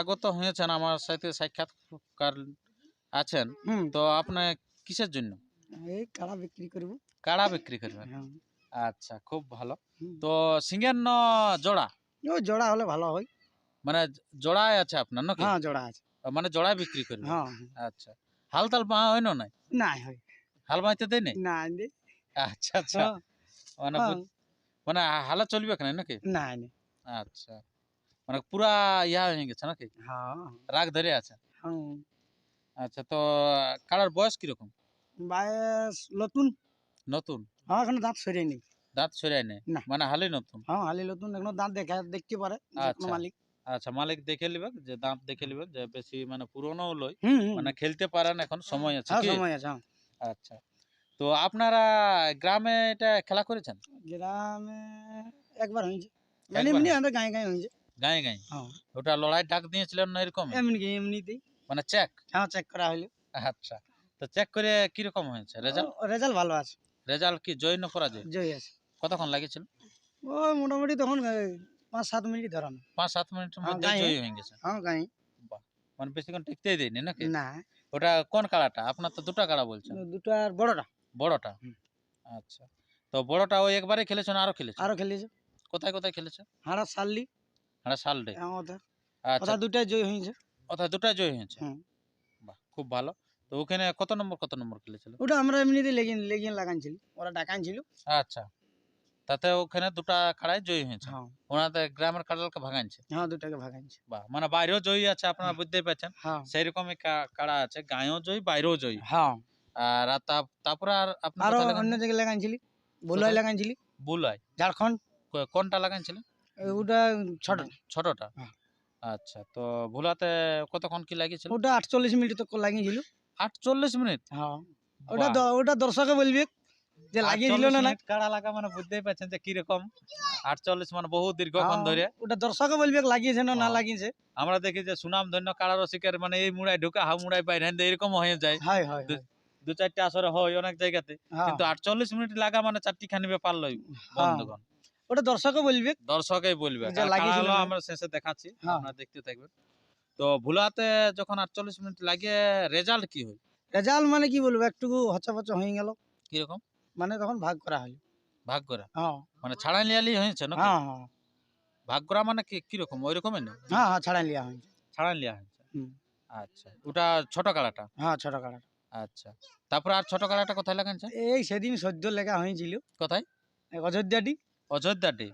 আগত হয়েছেন আমার সাথে সাক্ষাৎকার আছেন। তো আপনি কিসের জন্য? এই কাড়া বিক্রি করব। কাড়া বিক্রি করবেন? হ্যাঁ। আচ্ছা খুব ভালো। তো সিঙ্গের ন জোড়া? ও জোড়া হলে ভালো হয়। মানে জোড়ায় আছে আপনার নাকি? হ্যাঁ জোড়া আছে। মানে জোড়া বিক্রি করবেন? হ্যাঁ আচ্ছা। হাল তাল মা হয় না নাই? না হয়। হাল মাইতে দেয় নাই? না দে আচ্ছা আচ্ছা। হ্যাঁ, মানে হ্যাঁ, মানে হালা চলবে কেন নাকি? না না আচ্ছা। মানে পুরা ইয়া হয়ে গেছে নাকি? হ্যাঁ। রাগ ধরে আছে। হ্যাঁ আচ্ছা তো কাড়ার বয়স কীরকম? বয়স নতুন। নতুন? হ্যাঁ এখনও দাঁত সরিয়ে নেই। দাঁত সরাই নেই। মানে হালে নতুন? হ্যাঁ হালি নতুন। এখনও দাঁত দেখা দেখতে পারে আচ্ছা। মালিক। আচ্ছা মালিক দেখে নেবেন যে দাঁত দেখে নেবেন যে বেশি মানে পুরনো লই। মানে খেলতে পারেন এখন সময় আছে হ্যাঁ সময় আছে হ্যাঁ। আচ্ছা। তো আপনারা গ্রামে এটা খেলা করেছেন? গ্রামে একবার হয়েছে। মানে এমনি আমাদের গায়ে গায়ে হয়েছে। গায়ে গায়ে? হ্যাঁ। ওটা লড়াই ডাক দিয়েছিলেন না এরকম? এমনি এমনিতেই। মানে চেক হ্যাঁ চেক করা হলো আচ্ছা। তো চেক করে কীরকম হয়েছে? রেজাল্ট রেজাল্ট ভালো আছে। রেজাল্ট কি জয় না পরাজয়? জয় আছে। কতক্ষণ লাগিয়েছিল? ও মোটামুটি তখন পাঁচ সাত মিনিট ধরানো। পাঁচ সাত মিনিটের হ্যাঁ, মধ্যে জয় হয়ে গেছে। হ্যাঁ গায়ে। মানে বেশিক্ষণ টিকতেই দেয়নি নাকি? না। ওটা কোন কাড়াটা আপনার তো দুটা কাড়া বলছেন। দুটো আর বড়টা। বড়টা? আচ্ছা। তো বড়টা ওই একবারে খেলেছেন আরও খেলেছেন আরও খেলিয়েছে কোথায় কোথায় খেলেছে? হাড়া সাল্লি আমরা সালডে আচ্ছা। ওটা দুটাই জয় হয়েছে। ওটা দুটা জয় হয়েছে? বাহ খুব ভালো। তো ওখানে কত নম্বর কত নম্বর খেলেছিল? ওটা আমরা এমনিতে লেগিয়ে লেগিয়ে লাগানছিল। ওরা ডাকানছিল। আচ্ছা। তাতে ওখানে দুটা কাড়াই জয়ী হয়েছে? হ্যাঁ। ওনাদের গ্রামের কাড়ালকে ভাগাইছে হ্যাঁ দুটাকে ভাগানছে। বাহ মানে বাইরেও জয়ী আছে আপনারা বুঝতেই পারছেন। হ্যাঁ। সেই রকমই কাড়া আছে গায়েও জয়ী বাইরেও জয়ী। হ্যাঁ। আর তারপরে আর আপনার লাগান- অন্য জায়গায় লাগানছিলি। কোথায়? লাগানছিলি। বুলাই ঝাড়খণ্ড। কোনটা লাগাইছিলেন এ, ওটা ছোট। ছোটটা? হ্যাঁ। আচ্ছা তো ভুলাতে কতক্ষণ কি লাগিয়েছিল? ওটা আটচল্লিশ মিনিট তো লাগিয়েছিল। আটচল্লিশ মিনিট? হ্যাঁ। ওটা ওটা দর্শকে বলবে যে লাগিয়েছিল না না। কাড়া লাগা মানে বুঝতেই পারছেন যে মানে বহু দীর্ঘক্ষণ হ্যাঁ, ধরে। ওটা দর্শকে বলবে লাগিয়েছে না না। লাগিয়েছে। আমরা দেখি যে সুনাম ধন্য কাড়ার শিকার মানে এই মুড়ায় ঢুকা হা মুড়ায় বাইরে এরকম হয়ে যায়। হয় হয় দু- চারটে আসরে হয় অনেক জায়গাতে। হ্যাঁ, কিন্তু আটচল্লিশ মিনিট লাগা মানে চারটি খানি ব্যাপার লই। বন্ধুগণ। ওটা দর্শকে বলবে। দর্শকই বলবে। আমরা শেষে দেখাচ্ছি হ্যাঁ। আপনারা দেখতে থাকবেন। তো ভুলাতে যখন আটচল্লিশ মিনিট লাগিয়ে রেজাল্ট কি হয়? রেজাল্ট মানে কি বলব? একটু হচ্ছা পচ্ছা হয়ে গেল। কীরকম? মানে তখন ভাগ করা হলো ভাগ করা? হ্যাঁ। মানে ছাড়াই লিয়ালি হয়েছে না হ্যাঁ হ্যাঁ। ভাগ করা মানে কি কীরকম? ওই রকমই না? হ্যাঁ হ্যাঁ ছাড়া লিয়া হয়েছে। ছাড়াই লিয়া হয়েছে? আচ্ছা। ওটা ছোট কাড়াটা হ্যাঁ ছোট কাড়া আচ্ছা। তারপরে আর ছোট কাড়াটা কোথায় লাগাইছে এই সেদিন সদ্য লেখা হয়েছিল। কোথায়? অযোধ্যাটি। অযোধ্যাটি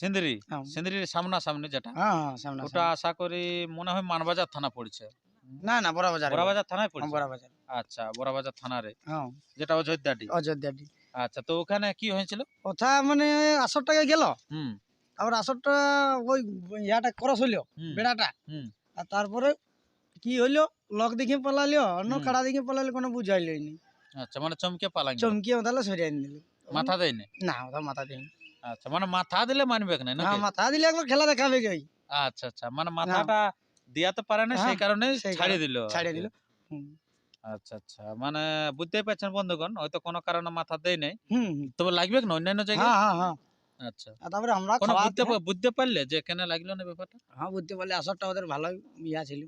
সিন্দিরি? হ্যাঁ সিন্দিরির সামনাসামনি যেটা। হ্যাঁ হ্যাঁ সামনে ওটা আশা করি মনে হয় মানবাজার থানা পড়ছে। না না বড় বাজার বড়াবাজার থানায় পড়ছে? বড় বাজার আচ্ছা বড়াবাজার থানারে। হ্যাঁ। যেটা অযোধ্যাটি অযোধ্যাটি আচ্ছা তো ওখানে কি হয়েছিল? কথা মানে আসর টাকা গেল। হুম। তারপর আসরটা ওই ইয়াটা খরচ হইল বেড়াটা। হুম। আর তারপরে কি হইল? লক দেখে পালালিও অন্য। কাড়া দেখে পালালে কোনো বুঝাইলই নি। আচ্ছা মানে চমকে পালাঙ্গি চমকিয়ে তাহলে সরিয়ে দিল মাথা দেয়নি? না ওটা মাথা দিই আচ্ছা মানে মাথা দিলে মানবে না নাকি? মাথা দিলে একবার খেলা দেখাবে কি আচ্ছা আচ্ছা মানে মাথাটা দিয়াতে পারে না সেই হ্যাঁ, কারণে ছাড়িয়ে দিল ছাড়িয়ে দিল। আচ্ছা আচ্ছা মানে বুঝতেই পারছেন বন্ধুগণ হয়তো কোনো কারণে মাথা দেয় নাই। তবে লাগবে না অন্যান্য জায়গায়? হ্যাঁ হ্যাঁ হ্যাঁ। আচ্ছা। তারপরে আমরা বুঝতে বুঝতে পারলে যে কেন লাগল না ব্যাপারটা? হ্যাঁ বুঝতে পারলে আসরটা ওদের ভালো ইয়া ছিল।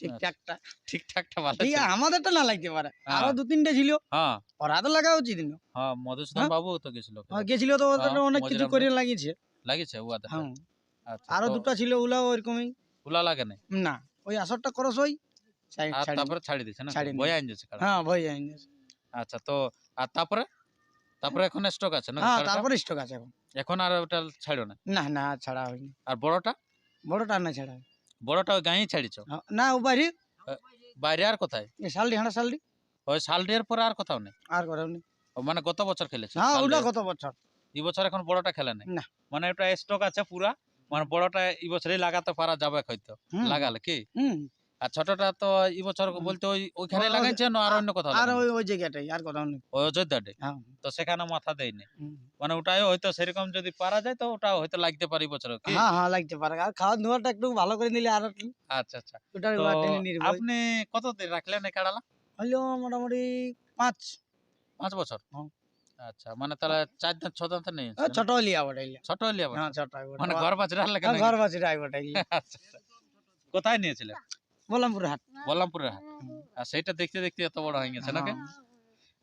ঠিকঠাকটা ঠিকঠাকটা ভালো ঠিক আমাদেরটা না লাগতে পারে। হ্যাঁ। আরও দু তিনটে ছিল। হ্যাঁ। ওরা তো লাগা উচিত না হ্যাঁ মধুসূদন হ্যাঁ? বাবু তো গেছিল হ্যাঁ, গেছিল তো ওদের হ্যাঁ, অনেক কিছু করে লাগিয়েছে। লাগিয়েছে উয়াতে হ্যাঁ। আচ্ছা আরও তো দুটো ছিল ওগুলা ওইরকমই। ফুলা লাগে না না ওই আসরটা করস ওই আর তারপরে ছাড়ি দিছে না ছাড়িয়ে আইন যাচ্ছে হ্যাঁ ভয় যায় না। আচ্ছা তো আর তারপরে? তারপরে এখন স্টক আছে না হ্যাঁ তারপরে স্টক আছে এখন। এখন আর ওটা ছাড়ো না না না ছাড়া হয়নি। আর বড়টা? বড়টা না ছাড়া। বড়টা গাঁয়ে ছাড়িছ? না ও বাইরে। বাইরে আর কোথায়? শালডি হাঁড়া শালডি। ওই এর পরে আর কোথাও নেই? আর কোথাও নেই। মানে গত বছর খেলেছে হ্যাঁ ওটা গত বছর। এই বছর এখন বড়টা খেলে নাই? না। মানে এটা স্টক আছে পুরা। মানে বড়টা এই বছরই লাগাতে পারা যাবে হয়তো। লাগালে কি? হুম। আর ছোটটা তো এই বছর বলতে ওই ওইখানে ও- লাগাইছে না আর অন্য কোথাও আর ওই ওই জায়গাটাই আর কথা নেই। ওই হ্যাঁ। তো সেখানে মাথা দেয়নি। মানে ওটাই হয়তো সেরকম যদি পারা যায় তো ওটাও হয়তো লাগতে পারে বছর হ্যাঁ হ্যাঁ লাগতে পারে। আর খাওয়া দাওয়াটা একটু ভালো করে নিলে আর আচ্ছা আচ্ছা। ওটা তো আপনি কত দিন রাখলেন এই কাড়ালা? হইল মোটামুটি পাঁচ। পাঁচ বছর? হ্যাঁ। আচ্ছা মানে তাহলে চার দাঁত ছ দাঁত নেই? ছোট লিয়া ওটা ছোট হলি আবার? হ্যাঁ ছোট মানে ঘর লাগে হ্যাঁ, ঘর রাই ওটা আচ্ছা আচ্ছা। কোথায় নিয়েছিলেন? বললামপুর হাট। বল্লামপুরের হাট। আর সেইটা দেখতে দেখতে এত বড় হয়ে গেছে নাকি হ্যাঁ।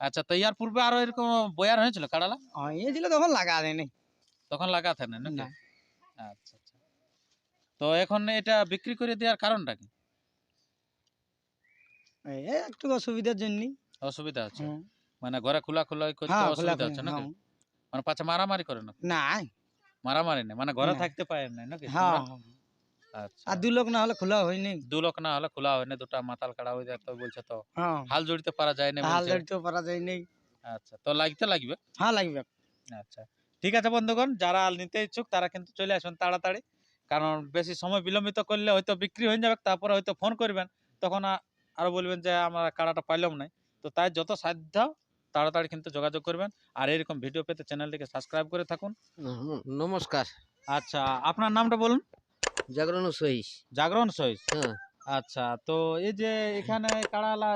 আচ্ছা তো ইয়ার পূর্বে আরও এরকম বয়ার হয়েছিল কাড়ালা? হ্যাঁ, ছিল তখন লাগা দেয়নি তখন লাগাতে না নাকি? আচ্ছা আচ্ছা। তো এখন এটা বিক্রি করে দেওয়ার কারণটা কি? একটু অসুবিধার জন্য অসুবিধা হচ্ছে মানে ঘরে খোলা খোলা করতে হ্যাঁ অসুবিধা হচ্ছে নাকি? হ্যাঁ। মানে পাছে মারামারি করে না না মারামারি নেই মানে ঘরে থাকতে পারেন না নাকি? হ্যাঁ। আর দু লোক না হলে খোলা হয়নি। দু লোক না হলে খোলা হয় না দুটা মাতাল কাড়া হয়ে যায় তো বলছে তো। হ্যাঁ। হাল জড়িতে পারা যায় না হাল। ধরতেও পারা যায়নি আচ্ছা তো লাগতে লাগবে? হ্যাঁ লাগবে। আচ্ছা ঠিক আছে বন্ধুগণ যারা আল নিতে ইচ্ছুক তারা কিন্তু চলে আসবেন তাড়াতাড়ি। কারণ বেশি সময় বিলম্বিত করলে হয়তো বিক্রি হয়ে যাবে তারপরে হয়তো ফোন করবেন। তখন আরও বলবেন যে আমরা কাড়াটা পাইলাম নাই। তো তাই যত সাধ্য তাড়াতাড়ি কিন্তু যোগাযোগ করবেন। আর এরকম ভিডিও পেতে চ্যানেলটিকে সাবস্ক্রাইব করে থাকুন। নমস্কার। আচ্ছা আপনার নামটা বলুন। জাগরণ সহিস। জাগরণ সহিস? হ্যাঁ। আচ্ছা তো এই যে এখানে কাড়ালা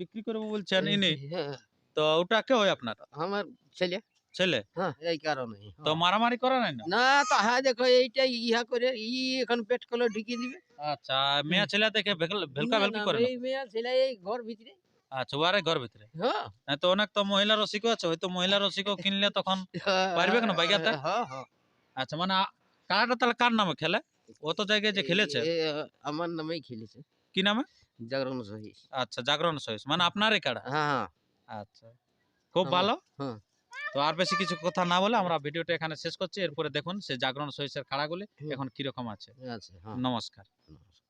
বিক্রি করব বলছেন ইনি? হ্যাঁ, তো ওটা কে হয় আপনার? আমার ছেলে। ছেলে? হ্যাঁ এই কারণে তো মারামারি করে নাই না? না তো হ্যাঁ দেখো এইটা ইহা করে ই এখন পেট কলে ঢুকিয়ে দিবে। আচ্ছা মেয়া ছেলে দেখে ভেলকা ভেলকি করে এই মেয়ে ছেলে এই ঘর ভিতরে। আচ্ছা ওয়ারে ঘর ভিতরে? হ্যাঁ। তো অনেক তো মহিলা রসিকও আছে হয়তো মহিলা রসিকও কিনলে তখন পারবে কেন? হ্যাঁ হ্যাঁ। আচ্ছা মানে কাড়াটা তাহলে কার নামে খেলে? অত জায়গায় যে খেলেছে? এ, আমার নামেই খেলেছে। কি নামে? জাগরণ সহিস। আচ্ছা জাগরণ সহিস। মানে আপনারই কাড়া? হ্যাঁ আচ্ছা খুব আমার- ভালো। হ্যাঁ। তো আর বেশি কিছু কথা না বলে আমরা ভিডিওটা এখানে শেষ করছি। এরপরে দেখুন সে জাগরণ সহিসের কাড়াগুলি হুম। এখন কীরকম আছে। আচ্ছা হ্যাঁ। নমস্কার। নমস্কার।